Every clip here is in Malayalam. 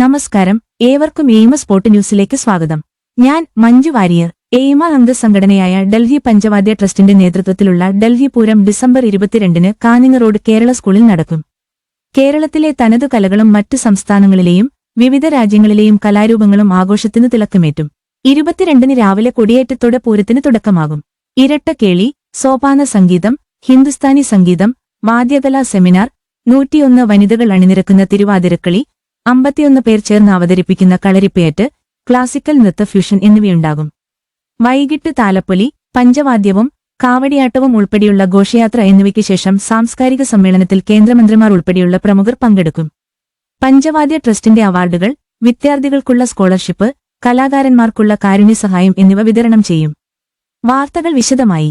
നമസ്കാരം. ഏവർക്കും എയിമ സ്പോർട്ട് ന്യൂസിലേക്ക് സ്വാഗതം. ഞാൻ മഞ്ജു വാരിയർ. എയിമ അംഗസംഘടനയായ ഡൽഹി പഞ്ചവാദ്യ ട്രസ്റ്റിന്റെ നേതൃത്വത്തിലുള്ള ഡൽഹി പൂരം ഡിസംബർ ഇരുപത്തിരണ്ടിന് കാനിങ് റോഡ് കേരള സ്കൂളിൽ നടക്കും. കേരളത്തിലെ തനതു കലകളും മറ്റ് സംസ്ഥാനങ്ങളിലെയും വിവിധ രാജ്യങ്ങളിലെയും കലാരൂപങ്ങളും ആഘോഷത്തിന് തിളക്കമേറ്റും. ഇരുപത്തിരണ്ടിന് രാവിലെ കൊടിയേറ്റത്തോടെ പൂരത്തിന് തുടക്കമാകും. ഇരട്ടക്കേളി സോപാന സംഗീതം ഹിന്ദുസ്ഥാനി സംഗീതം വാദ്യകലാ സെമിനാർ നൂറ്റിയൊന്ന് വനിതകൾ അണിനിരക്കുന്ന തിരുവാതിരക്കളി അമ്പത്തിയൊന്ന് പേർ ചേർന്ന് അവതരിപ്പിക്കുന്ന കളരിപ്പേറ്റ് ക്ലാസിക്കൽ നൃത്ത ഫ്യൂഷൻ എന്നിവയുണ്ടാകും. വൈകിട്ട് താലപ്പൊലി പഞ്ചവാദ്യവും കാവടിയാട്ടവും ഉൾപ്പെടെയുള്ള ഘോഷയാത്ര എന്നിവയ്ക്ക് ശേഷം സാംസ്കാരിക സമ്മേളനത്തിൽ കേന്ദ്രമന്ത്രിമാർ ഉൾപ്പെടെയുള്ള പ്രമുഖർ പങ്കെടുക്കും. പഞ്ചവാദ്യ ട്രസ്റ്റിന്റെ അവാർഡുകൾ വിദ്യാർത്ഥികൾക്കുള്ള സ്കോളർഷിപ്പ് കലാകാരന്മാർക്കുള്ള കാരുണ്യസഹായം എന്നിവ വിതരണം ചെയ്യും. വാർത്തകൾ വിശദമായി.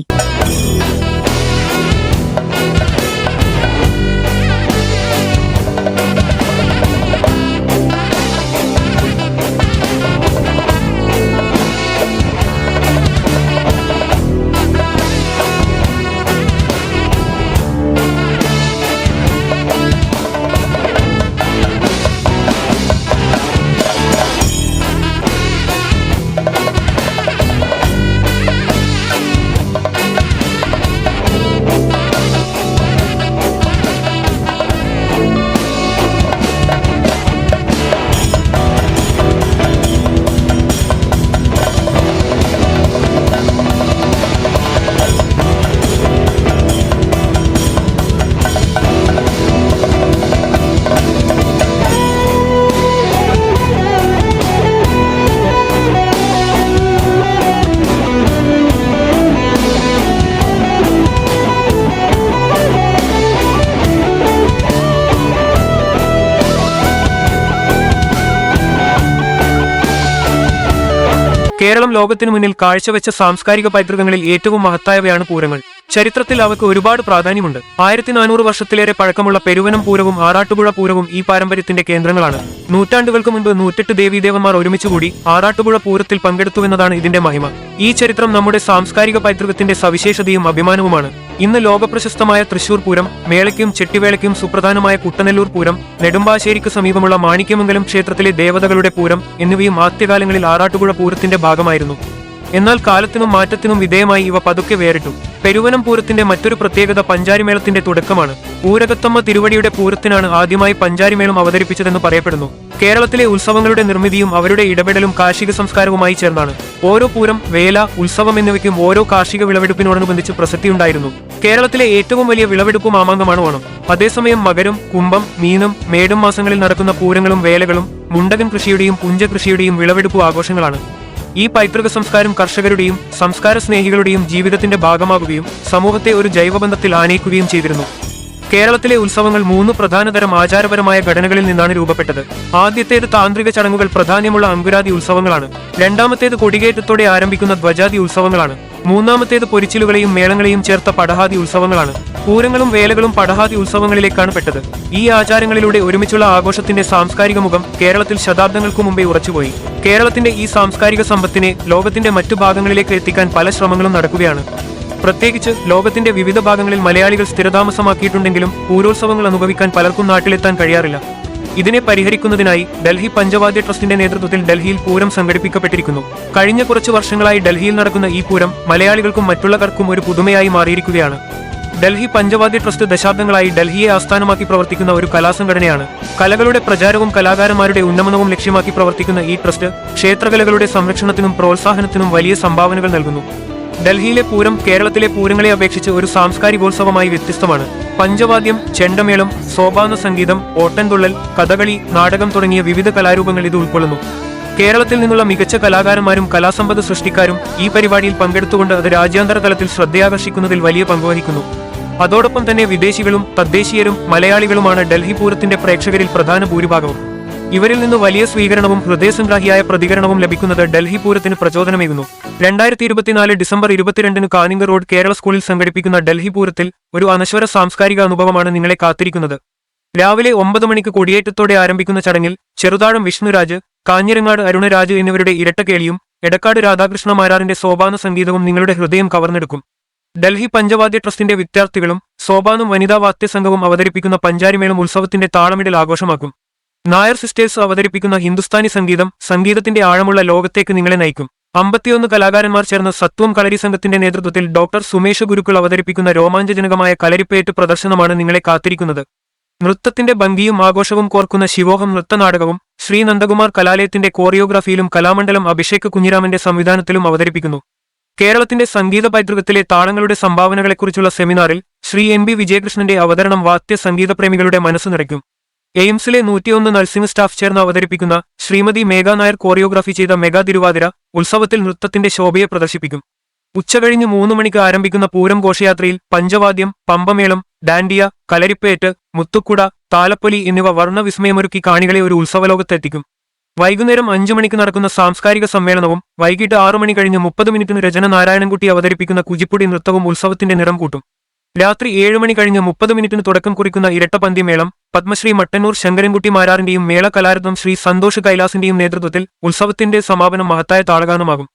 കേരളം ലോകത്തിനു മുന്നിൽ കാഴ്ചവെച്ച സാംസ്കാരിക പൈതൃകങ്ങളിൽ ഏറ്റവും മഹത്തായവയാണ് പൂരങ്ങൾ. ചരിത്രത്തിൽ അവയ്ക്ക് ഒരുപാട് പ്രാധാന്യമുണ്ട്. ആയിരത്തി നാനൂറ് വർഷത്തിലേറെ പഴക്കമുള്ള പെരുവനം പൂരവും ആറാട്ടുപുഴ പൂരവും ഈ പാരമ്പര്യത്തിന്റെ കേന്ദ്രങ്ങളാണ്. നൂറ്റാണ്ടുകൾക്ക് മുൻപ് നൂറ്റെട്ട് ദേവീദേവന്മാർ ഒരുമിച്ചുകൂടി ആറാട്ടുപുഴ പൂരത്തിൽ പങ്കെടുത്തുവെന്നതാണ് ഇതിന്റെ മഹിമ. ഈ ചരിത്രം നമ്മുടെ സാംസ്കാരിക പൈതൃകത്തിന്റെ സവിശേഷതയും അഭിമാനവുമാണ്. ഇന്ന് ലോകപ്രശസ്തമായ തൃശൂർ പൂരം മേളയ്ക്കും ചെട്ടിവേളയ്ക്കും സുപ്രധാനമായ കുട്ടനെല്ലൂർ പൂരം നെടുമ്പാശ്ശേരിക്ക് സമീപമുള്ള മാണിക്യമംഗലം ക്ഷേത്രത്തിലെ ദേവതകളുടെ പൂരം എന്നിവയും ആദ്യകാലങ്ങളിൽ ആറാട്ടുപുഴ പൂരത്തിന്റെ ഭാഗമായിരുന്നു. എന്നാൽ കാലത്തിനും മാറ്റത്തിനും വിധേയമായി ഇവ പതുക്കെ വേറിട്ടു. പെരുവനം പൂരത്തിന്റെ മറ്റൊരു പ്രത്യേകത പഞ്ചാരിമേളത്തിന്റെ തുടക്കമാണ്. പൂരകത്തമ്മ തിരുവടിയുടെ പൂരത്തിനാണ് ആദ്യമായി പഞ്ചാരിമേളം അവതരിപ്പിച്ചതെന്ന് പറയപ്പെടുന്നു. കേരളത്തിലെ ഉത്സവങ്ങളുടെ നിർമ്മിതിയും അവരുടെ ഇടപെടലും കാർഷിക സംസ്കാരവുമായി ചേർന്നാണ്. ഓരോ പൂരം വേല ഉത്സവം എന്നിവയ്ക്കും ഓരോ കാർഷിക വിളവെടുപ്പിനോടനുബന്ധിച്ച് പ്രസക്തിയുണ്ടായിരുന്നു. കേരളത്തിലെ ഏറ്റവും വലിയ വിളവെടുപ്പ് മാമാങ്കമാണ് ഓണം. അതേസമയം മകരം കുംഭം മീനം മേടം മാസങ്ങളിൽ നടക്കുന്ന പൂരങ്ങളും വേലകളും മുണ്ടകൻ കൃഷിയുടെയും പുഞ്ചകൃഷിയുടെയും വിളവെടുപ്പ് ആഘോഷങ്ങളാണ്. ഈ പൈതൃക സംസ്കാരം കർഷകരുടെയും സംസ്കാര സ്നേഹികളുടെയും ജീവിതത്തിന്റെ ഭാഗമാകുകയും സമൂഹത്തെ ഒരു ജൈവബന്ധത്തിൽ ആനയിക്കുകയും ചെയ്തിരുന്നു. കേരളത്തിലെ ഉത്സവങ്ങൾ മൂന്ന് പ്രധാനതരം ആചാരപരമായ ഘടനകളിൽ നിന്നാണ് രൂപപ്പെട്ടത്. ആദ്യത്തേത് താന്ത്രിക ചടങ്ങുകൾ പ്രാധാന്യമുള്ള അങ്കുരാതി ഉത്സവങ്ങളാണ്. രണ്ടാമത്തേത് കൊടികേറ്റത്തോടെ ആരംഭിക്കുന്ന ധ്വജാതി ഉത്സവങ്ങളാണ്. മൂന്നാമത്തേത് പൊരിച്ചിലുകളെയും മേളങ്ങളെയും ചേർത്ത പടഹാതി ഉത്സവങ്ങളാണ്. പൂരങ്ങളും വേലകളും പടഹാതി ഉത്സവങ്ങളിലേക്കാണ് പെട്ടത്. ഈ ആചാരങ്ങളിലൂടെ ഒരുമിച്ചുള്ള ആഘോഷത്തിന്റെ സാംസ്കാരിക മുഖം കേരളത്തിൽ ശതാബ്ദങ്ങൾക്കു മുമ്പേ ഉറച്ചുപോയി. കേരളത്തിന്റെ ഈ സാംസ്കാരിക സമ്പത്തിനെ ലോകത്തിന്റെ മറ്റു ഭാഗങ്ങളിലേക്ക് എത്തിക്കാൻ പല ശ്രമങ്ങളും നടക്കുകയാണ്. പ്രത്യേകിച്ച് ലോകത്തിന്റെ വിവിധ ഭാഗങ്ങളിൽ മലയാളികൾ സ്ഥിരതാമസമാക്കിയിട്ടുണ്ടെങ്കിലും പൂരോത്സവങ്ങൾ അനുഭവിക്കാൻ പലർക്കും നാട്ടിലെത്താൻ കഴിയാറില്ല. ഇതിനെ പരിഹരിക്കുന്നതിനായി ഡൽഹി പഞ്ചവാദ്യ ട്രസ്റ്റിന്റെ നേതൃത്വത്തിൽ ഡൽഹിയിൽ പൂരം സംഘടിപ്പിക്കപ്പെട്ടിരിക്കുന്നു. കഴിഞ്ഞ കുറച്ചു വർഷങ്ങളായി ഡൽഹിയിൽ നടക്കുന്ന ഈ പൂരം മലയാളികൾക്കും മറ്റുള്ളവർക്കും ഒരു പുതുമയായി മാറിയിരിക്കുകയാണ്. ഡൽഹി പഞ്ചവാദ്യ ട്രസ്റ്റ് ദശാബ്ദങ്ങളായി ഡൽഹിയെ ആസ്ഥാനമാക്കി പ്രവർത്തിക്കുന്ന ഒരു കലാസംഘടനയാണ്. കലകളുടെ പ്രചാരവും കലാകാരന്മാരുടെ ഉന്നമനവും ലക്ഷ്യമാക്കി പ്രവർത്തിക്കുന്ന ഈ ട്രസ്റ്റ് ക്ഷേത്രകലകളുടെ സംരക്ഷണത്തിനും പ്രോത്സാഹനത്തിനും വലിയ സംഭാവനകൾ നൽകുന്നു. ഡൽഹിയിലെ പൂരം കേരളത്തിലെ പൂരങ്ങളെ അപേക്ഷിച്ച് ഒരു സാംസ്കാരികോത്സവമായി വ്യത്യസ്തമാണ്. പഞ്ചവാദ്യം ചെണ്ടമേളം സോപാന സംഗീതം ഓട്ടൻതുള്ളൽ കഥകളി നാടകം തുടങ്ങിയ വിവിധ കലാരൂപങ്ങൾ ഇത് ഉൾക്കൊള്ളുന്നു. കേരളത്തിൽ നിന്നുള്ള മികച്ച കലാകാരന്മാരും കലാസമ്പത് സൃഷ്ടിക്കാരും ഈ പരിപാടിയിൽ പങ്കെടുത്തുകൊണ്ട് അത് രാജ്യാന്തര തലത്തിൽ ശ്രദ്ധയാകർഷിക്കുന്നതിൽ വലിയ പങ്കുവഹിക്കുന്നു അതോടൊപ്പം തന്നെ വിദേശികളും തദ്ദേശീയരും മലയാളികളുമാണ് ഡൽഹി പൂരത്തിന്റെ പ്രേക്ഷകരിൽ പ്രധാന ഭൂരിഭാഗവും. ഇവരിൽ നിന്ന് വലിയ സ്വീകരണവും ഹൃദയസംഗ്രാഹിയായ പ്രതികരണവും ലഭിക്കുന്നത് ഡൽഹി പൂരത്തിന് പ്രചോദനമേകുന്നു. രണ്ടായിരത്തി ഇരുപത്തിനാല് ഡിസംബർ ഇരുപത്തിരണ്ടിന് കാനിംഗ റോഡ് കേരള സ്കൂളിൽ സംഘടിപ്പിക്കുന്ന ഡൽഹി പൂരത്തിൽ ഒരു അനശ്വര സാംസ്കാരിക അനുഭവമാണ് നിങ്ങളെ കാത്തിരിക്കുന്നത്. രാവിലെ ഒമ്പത് മണിക്ക് കൊടിയേറ്റത്തോടെ ആരംഭിക്കുന്ന ചടങ്ങിൽ ചെറുതാഴം വിഷ്ണുരാജ് കാഞ്ഞിരങ്ങാട് അരുണരാജ് എന്നിവരുടെ ഇരട്ടക്കേളിയും എടക്കാട് രാധാകൃഷ്ണ മാരാറിന്റെ സോപാന സംഗീതവും നിങ്ങളുടെ ഹൃദയം കവർന്നെടുക്കും. ഡൽഹി പഞ്ചവാദ്യ ട്രസ്റ്റിന്റെ വിദ്യാർത്ഥികളും സോപാനും വനിതാ വാദ്യസംഘവും അവതരിപ്പിക്കുന്ന പഞ്ചാരിമേളം ഉത്സവത്തിന്റെ താളമിടൽ ആഘോഷമാക്കും. നായർ സിസ്റ്റേഴ്സ് അവതരിപ്പിക്കുന്ന ഹിന്ദുസ്ഥാനി സംഗീതം സംഗീതത്തിന്റെ ആഴമുള്ള ലോകത്തേക്ക് നിങ്ങളെ നയിക്കും. അമ്പത്തിയൊന്ന് കലാകാരന്മാർ ചേർന്ന സത്വം കളരി സംഘത്തിന്റെ നേതൃത്വത്തിൽ ഡോക്ടർ സുമേഷ് ഗുരുക്കൾ അവതരിപ്പിക്കുന്ന രോമാഞ്ചജനകമായ കളരിപ്പേറ്റ് പ്രദർശനമാണ് നിങ്ങളെ കാത്തിരിക്കുന്നത്. നൃത്തത്തിന്റെ ഭംഗിയും ആഘോഷവും കോർക്കുന്ന ശിവോഹം നൃത്തനാടകവും ശ്രീ നന്ദകുമാർ കലാലയത്തിന്റെ കോറിയോഗ്രാഫിയിലും കലാമണ്ഡലം അഭിഷേക് കുഞ്ഞിരാമന്റെ സംവിധാനത്തിലും അവതരിപ്പിക്കുന്നു. കേരളത്തിന്റെ സംഗീത പൈതൃകത്തിലെ താളങ്ങളുടെ സംഭാവനകളെക്കുറിച്ചുള്ള സെമിനാറിൽ ശ്രീ എം ബി വിജയകൃഷ്ണന്റെ അവതരണം വാദ്യ സംഗീതപ്രേമികളുടെ മനസ്സ് നിറയ്ക്കും. എയിംസിലെ നൂറ്റിയൊന്ന് നഴ്സിംഗ് സ്റ്റാഫ് ചേർന്ന് അവതരിപ്പിക്കുന്ന ശ്രീമതി മേഘ നായർ കോറിയോഗ്രാഫി ചെയ്ത മെഗാ തിരുവാതിര ഉത്സവത്തിൽ നൃത്തത്തിന്റെ ശോഭയെ പ്രദർശിപ്പിക്കും. ഉച്ചകഴിഞ്ഞ് മൂന്ന് മണിക്ക് ആരംഭിക്കുന്ന പൂരം ഘോഷയാത്രയിൽ പഞ്ചവാദ്യം പമ്പമേളം ഡാൻഡിയ കലരിപ്പേറ്റ് മുത്തുക്കുട താലപ്പൊലി എന്നിവ വർണവിസ്മയമൊരുക്കി കാണികളെ ഒരു ഉത്സവലോകത്തെത്തിക്കും. വൈകുന്നേരം അഞ്ചു മണിക്ക് നടക്കുന്ന സാംസ്കാരിക സമ്മേളനവും വൈകിട്ട് ആറു മണി കഴിഞ്ഞ് മുപ്പത് മിനിറ്റിന് രചന നാരായണൻകുട്ടി അവതരിപ്പിക്കുന്ന കുജിപ്പുടി നൃത്തവും ഉത്സവത്തിന്റെ നിറം കൂട്ടും. രാത്രി ഏഴ് മണി കഴിഞ്ഞ് മുപ്പത് മിനിറ്റിന് തുടക്കം കുറിക്കുന്ന ഇരട്ടപന്തി മേളം പത്മശ്രീ മട്ടന്നൂർ ശങ്കരൻകുട്ടി മാരാറിന്റെയും മേള കലാരത്നം ശ്രീ സന്തോഷ് കൈലാസിന്റെയും നേതൃത്വത്തിൽ ഉത്സവത്തിന്റെ സമാപനം മഹത്തായ താളഗാനമാകും.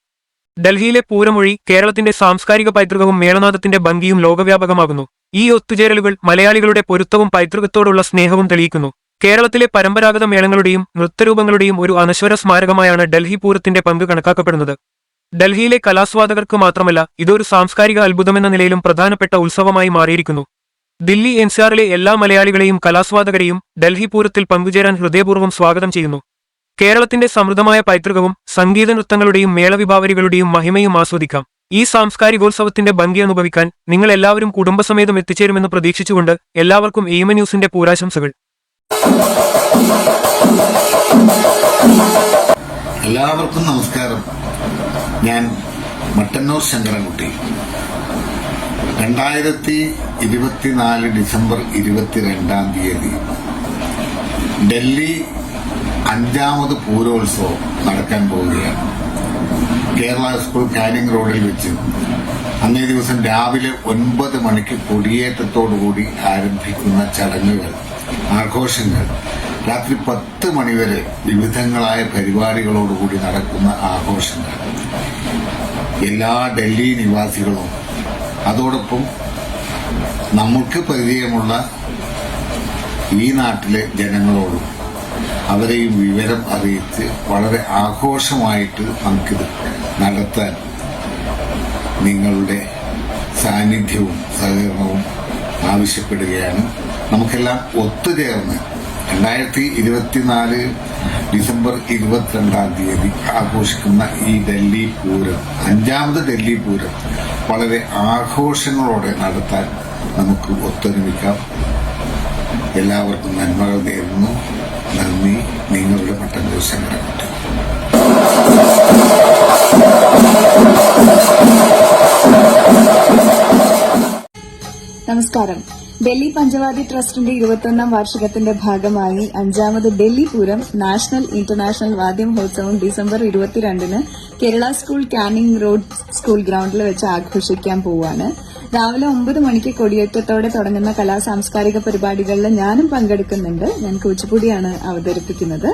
ഡൽഹിയിലെ പൂരമൊഴി കേരളത്തിന്റെ സാംസ്കാരിക പൈതൃകവും മേളനാഥത്തിന്റെ ഭംഗിയും ലോകവ്യാപകമാകുന്നു. ഈ ഒത്തുചേരലുകൾ മലയാളികളുടെ പൊരുത്തവും പൈതൃകത്തോടുള്ള സ്നേഹവും തെളിയിക്കുന്നു. കേരളത്തിലെ പരമ്പരാഗത മേളങ്ങളുടെയും നൃത്തരൂപങ്ങളുടെയും ഒരു അനശ്വര സ്മാരകമായാണ് ഡൽഹി പൂരത്തിന്റെ പങ്ക് കണക്കാക്കപ്പെടുന്നത്. ഡൽഹിയിലെ കലാസ്വാദകർക്ക് മാത്രമല്ല ഇതൊരു സാംസ്കാരിക അത്ഭുതമെന്ന നിലയിലും പ്രധാനപ്പെട്ട ഉത്സവമായി മാറിയിരിക്കുന്നു. ദില്ലി എൻസിആറിലെ എല്ലാ മലയാളികളെയും കലാസ്വാദകരെയും ഡൽഹി പൂരത്തിൽ പങ്കുചേരാൻ ഹൃദയപൂർവം സ്വാഗതം ചെയ്യുന്നു. കേരളത്തിന്റെ സമൃദ്ധമായ പൈതൃകവും സംഗീത നൃത്തങ്ങളുടെയും മേളവിഭാവരികളുടെയും മഹിമയും ആസ്വദിക്കാം. ഈ സാംസ്കാരികോത്സവത്തിന്റെ ഭംഗി അനുഭവിക്കാൻ നിങ്ങൾ എല്ലാവരും കുടുംബസമേതം എത്തിച്ചേരുമെന്ന് പ്രതീക്ഷിച്ചുകൊണ്ട് എല്ലാവർക്കും ഈമ ന്യൂസിന്റെ പൂരാശംസകൾ. എല്ലാവർക്കും നമസ്കാരം. ഞാൻ മട്ടന്നൂർ ശങ്കരൻകുട്ടി. രണ്ടായിരത്തി ഇരുപത്തിനാല് ഡിസംബർ ഇരുപത്തിരണ്ടാം തീയതി ഡൽഹി അഞ്ചാമത് പൂരോത്സവം നടക്കാൻ പോവുകയാണ്. കേരള സ്കൂൾ കാനിങ് റോഡിൽ വെച്ച് അന്നേ ദിവസം രാവിലെ ഒൻപത് മണിക്ക് കൊടിയേറ്റത്തോടുകൂടി ആരംഭിക്കുന്ന ചടങ്ങുകൾ ആഘോഷങ്ങൾ രാത്രി പത്ത് മണിവരെ വിവിധങ്ങളായ പരിപാടികളോടുകൂടി നടക്കുന്ന ആഘോഷങ്ങൾ. എല്ലാ ഡൽഹി നിവാസികളും അതോടൊപ്പം നമുക്ക് പരിചയമുള്ള ഈ നാട്ടിലെ ജനങ്ങളോടും അവരെയും വിവരം അറിയിച്ച് വളരെ ആഘോഷമായിട്ട് നമുക്കിത് നടത്താൻ നിങ്ങളുടെ സാന്നിധ്യവും സഹകരണവും ആവശ്യപ്പെടുകയാണ്. നമുക്കെല്ലാം ഒത്തുചേർന്ന് രണ്ടായിരത്തി ഇരുപത്തിനാല് ഡിസംബർ ഇരുപത്തിരണ്ടാം തീയതി ആഘോഷിക്കുന്ന ഈ ഡൽഹി പൂരം അഞ്ചാമത് ഡൽഹി പൂരം വളരെ ആഘോഷങ്ങളോടെ നടത്താൻ നമുക്ക് ഒത്തൊരുമിക്കാം. എല്ലാവർക്കും നന്മകൾ നേരുന്നു. നന്ദി. നിങ്ങളുടെ മട്ടൻ ദിവസം നമസ്കാരം. ഡൽഹി പഞ്ചവാദി ട്രസ്റ്റിന്റെ ഇരുപത്തൊന്നാം വാർഷികത്തിന്റെ ഭാഗമായി അഞ്ചാമത് ഡൽഹി പൂരം നാഷണൽ ഇന്റർനാഷണൽ വാദ്യ മഹോത്സവം ഡിസംബർ ഇരുപത്തിരണ്ടിന് Kerala school Canning road school ഗ്രൌണ്ടിൽ വെച്ച് ആഘോഷിക്കാൻ പോവുകയാണ് രാവിലെ ഒമ്പത് മണിക്ക് കൊടിയേറ്റത്തോടെ തുടങ്ങുന്ന കലാ സാംസ്കാരിക പരിപാടികളിൽ ഞാനും പങ്കെടുക്കുന്നുണ്ട്. ഞാൻ കൂച്ചുപുടിയാണ് അവതരിപ്പിക്കുന്നത്.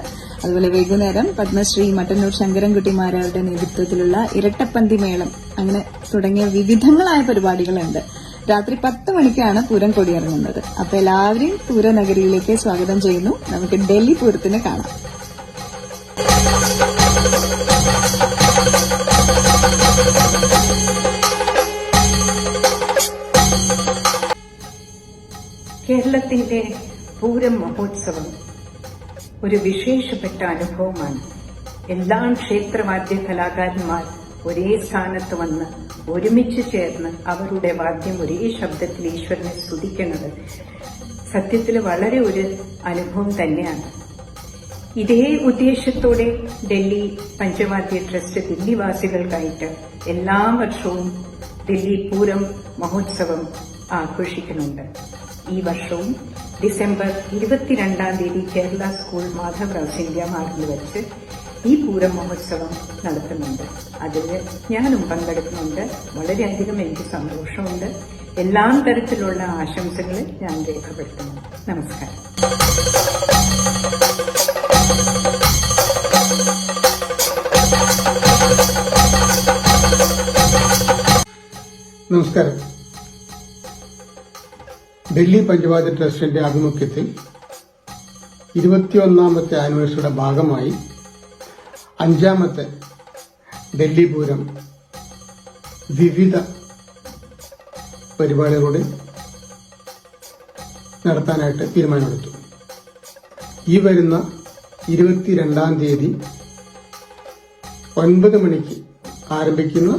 അതുപോലെ വൈകുന്നേരം പത്മശ്രീ മട്ടന്നൂർ ശങ്കരൻകുട്ടിമാരുടെ നേതൃത്വത്തിലുള്ള ഇരട്ടപ്പന്തി മേളം അങ്ങനെ തുടങ്ങിയ വിവിധങ്ങളായ പരിപാടികളുണ്ട്. രാത്രി പത്ത് മണിക്കാണ് പൂരം കൊടിയിറങ്ങുന്നത്. അപ്പൊ എല്ലാവരെയും പൂരനഗരിയിലേക്ക് സ്വാഗതം ചെയ്യുന്നു. നമുക്ക് ഡൽഹി പൂരത്തിന് കാണാം. കേരളത്തിന്റെ പൂരം മഹോത്സവം ഒരു വിശേഷപ്പെട്ട അനുഭവമാണ്. എല്ലാ ക്ഷേത്രവാദ്യ കലാകാരന്മാർ ഒരേ സ്ഥാനത്ത് വന്ന് ഒരുമിച്ച് ചേർന്ന് അവരുടെ വാദ്യം ഒരേ ശബ്ദത്തിൽ ഈശ്വരനെ സ്തുതിക്കുന്നത് സത്യത്തിൽ വളരെ ഒരു അനുഭവം തന്നെയാണ്. ഇതേ ഉദ്ദേശത്തോടെ ഡൽഹി പഞ്ചവാദ്യ ട്രസ്റ്റ് ദില്ലിവാസികൾക്കായിട്ട് എല്ലാ വർഷവും ഡൽഹി പൂരം മഹോത്സവം ആഘോഷിക്കുന്നുണ്ട്. ഈ വർഷവും ഡിസംബർ ഇരുപത്തിരണ്ടാം തീയതി കേരള സ്കൂൾ മാധവറാവ് സിന്ധ്യ മാർഗിൽ വെച്ച് ഈ പൂരം മഹോത്സവം നടത്തുന്നുണ്ട്. അതിൽ ഞാനും പങ്കെടുക്കുന്നുണ്ട്. വളരെയധികം എനിക്ക് സന്തോഷമുണ്ട്. എല്ലാ തരത്തിലുള്ള ആശംസകൾ ഞാൻ രേഖപ്പെടുത്തുന്നു. നമസ്കാരം. നമസ്കാരം. ഡൽഹി പഞ്ചവാദ ട്രസ്റ്റിന്റെ ആഭിമുഖ്യത്തിൽ ഇരുപത്തിയൊന്നാമത്തെ ആനിവേഴ്സറിയുടെ ഭാഗമായി അഞ്ചാമത്തെ ഡൽഹി പൂരം വിവിധ പരിപാടികളോട് നടത്താനായിട്ട് തീരുമാനമെടുത്തു. ഈ വരുന്ന ഇരുപത്തിരണ്ടാം തീയതി ഒൻപത് മണിക്ക് ആരംഭിക്കുന്ന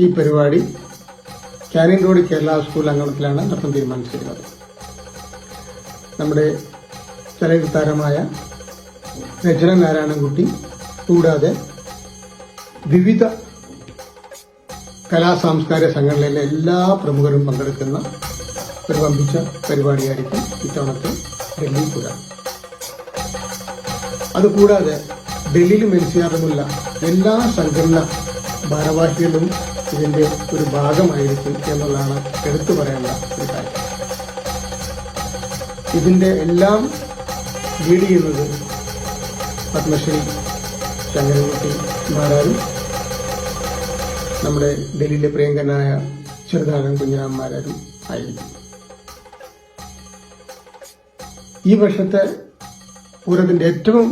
ഈ പരിപാടി കാനിങ് റോഡ് കേരള സ്കൂൾ അങ്കണത്തിലാണ് നടത്താൻ തീരുമാനിച്ചിരുന്നത് നമ്മുടെ ചലച്ചിത്ര താരമായ രചന നാരായണൻകുട്ടി. കൂടാതെ വിവിധ കലാ സാംസ്കാരിക സംഘടനയിലെ എല്ലാ പ്രമുഖരും പങ്കെടുക്കുന്ന ഒരു വമ്പിച്ച പരിപാടിയായിരിക്കും ഇത്തവണത്തെ ഡൽഹി പുര. അതുകൂടാതെ ഡൽഹിയിലും എൻ സി ആറിലുമുള്ള എല്ലാ സംഘടന ഭാരവാഹികളും ഇതിന്റെ ഒരു ഭാഗമായിരിക്കും എന്നുള്ളതാണ് എടുത്തു പറയേണ്ട ഒരു കാര്യം. ഇതിന്റെ എല്ലാം ലീഡ് ചെയ്യുന്നത് പത്മശ്രീ ശങ്കരൻകുട്ടി മാരാരും നമ്മുടെ ഡൽഹിയിലെ പ്രിയങ്കനായ കുഞ്ഞിരാം കുഞ്ഞിരാമന്മാരും ആയിരുന്നു ഈ വർഷത്തെ പൂരത്തിന്റെ ഏറ്റവും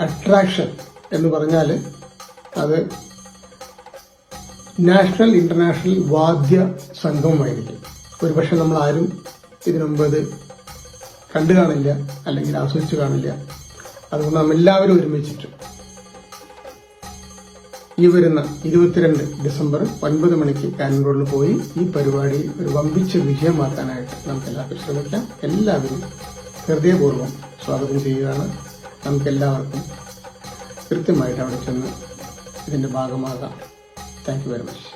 അട്രാക്ഷൻ എന്ന് പറഞ്ഞാൽ അത് നാഷണൽ ഇന്റർനാഷണൽ വാദ്യ സംഘവുമായിരിക്കും. ഒരുപക്ഷെ നമ്മൾ ആരും ഇതിനു മുമ്പ് ഇത് കണ്ടു കാണില്ല അല്ലെങ്കിൽ ആസ്വദിച്ചു കാണില്ല. അതുകൊണ്ട് നാം എല്ലാവരും ഒരുമിച്ചിട്ട് ഈ വരുന്ന ഇരുപത്തിരണ്ട് ഡിസംബർ ഒൻപത് മണിക്ക് കാനൻ റോഡിൽ പോയി ഈ പരിപാടി ഒരു വമ്പിച്ച വിജയമാക്കാനായിട്ട് നമുക്ക് എല്ലാവർക്കും ശ്രമിക്കാം. എല്ലാവരും ഹൃദയപൂർവം സ്വാഗതം ചെയ്യുകയാണ്. നമുക്ക് എല്ലാവർക്കും കൃത്യമായിട്ട് അവിടെ ചെന്ന് ഇതിന്റെ ഭാഗമാകാം. Thank you very much